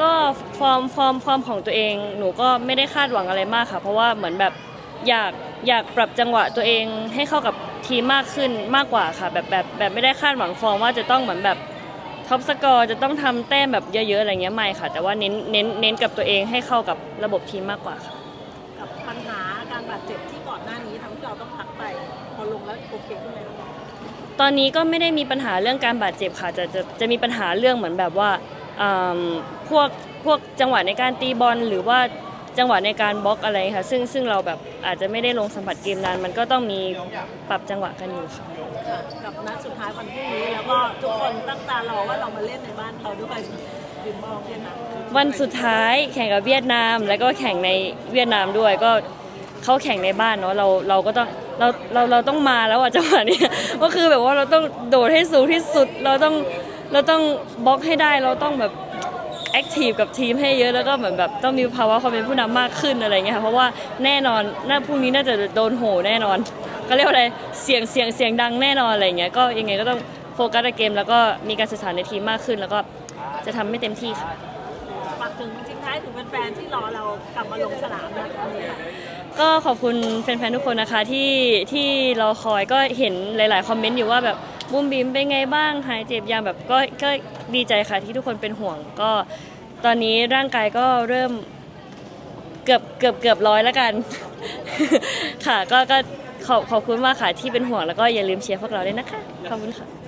ก็ฟอร์มฟอร์มฟอร์มของตัวเองหนูก็ไม่ได้คาดหวังอะไรมากค่ะ เพราะว่าเหมือนแบบอยากอยากปรับจังหวะตัวเองให้เข้ากับทีมมากขึ้นมากกว่าค่ะ แบบแบบแบบไม่ได้คาดหวังฟอร์มว่าจะต้องเหมือนแบบท็อปสกอร์จะต้องทำแต้มแบบเยอะๆอะไรเงี้ยไม่ค่ะ แต่ว่าเน้นเน้นเน้นกับตัวเองให้เข้ากับระบบทีมมากกว่าค่ะ กับปัญหาอาการบาดเจ็บที่ก่อนหน้านี้ทำให้เราต้องพักไปพอลงแล้วโอเคขึ้นไหมคะตอนนี้ก็ไม่ได้มีปัญหาเรื่องการบาดเจ็บค่ะจะจะจะมีปัญหาเรื่องเหมือนแบบว่าอืม พวกพวกจังหวะในการตีบอลหรือว่าจังหวะในการบล็อกอะไรค่ะซึ่งซึ่งเราแบบอาจจะไม่ได้ลงสัมผัสเกมนาน มันก็ต้องมีปรับจังหวะกันอยู่ค่ะค่ะกับนัดสุดท้ายวันพรุ่งนี้แล้วก็ทุกคนตั้งตารอว่าเรามาเล่นในบ้านเขาด้วยดิมมองเพียนนะวันสุดท้ายแข่งกับเวียดนาม แล้วก็แข่งในเวียดนามด้วยก็เขาแข่งในบ้านเนาะเราเราก็ต้องเราเราเราต้องมาแล้วอะจังหวะเนี้ยก็คือแบบว่าเราต้องโดดให้สูงที่สุดเราต้อง เราต้องบล็อกให้ได้เราต้องแบบแอคทีฟกับทีมให้เยอะแล้วก็เหมือนแบบต้องมีภาวะความเป็นผู้นำมากขึ้นอะไรเงี้ยค่ะเพราะว่าแน่นอนน่าพรุ่งนี้น่าจะโดนโหแน่นอน ก็เรียกว่าอะไรเสียงเสียงเสียงดังแน่นอนอะไรเงี้ยก็ยังไงก็ต้องโฟกัสในเกม แล้วก็มีการสื่อสารในทีมมากขึ้น แล้วก็จะทำให้เต็มที่ค่ะฝากถึงทิ้งท้ายถึงแฟนๆที่รอเรากลับมาลงสนามนะวันนี้ค่ะก็ขอบคุณแฟนๆทุกคนนะคะที่ที่รอคอยก็เห็นหลาย ๆ คอมเมนต์อยู่ว่าแบบ บุ้มบิมเป็นไงบ้างหายเจ็บยังแบบก็ก็ดีใจค่ะที่ทุกคนเป็นห่วง ก็ตอนนี้ร่างกายก็เริ่มเกือบเกือบเกือบร้อยแล้วกัน ค่ะก็ก็ขอบขอบคุณมากค่ะที่เป็นห่วงแล้วก็อย่าลืมเชียร์พวกเราด้วยนะคะขอบคุณค่ะ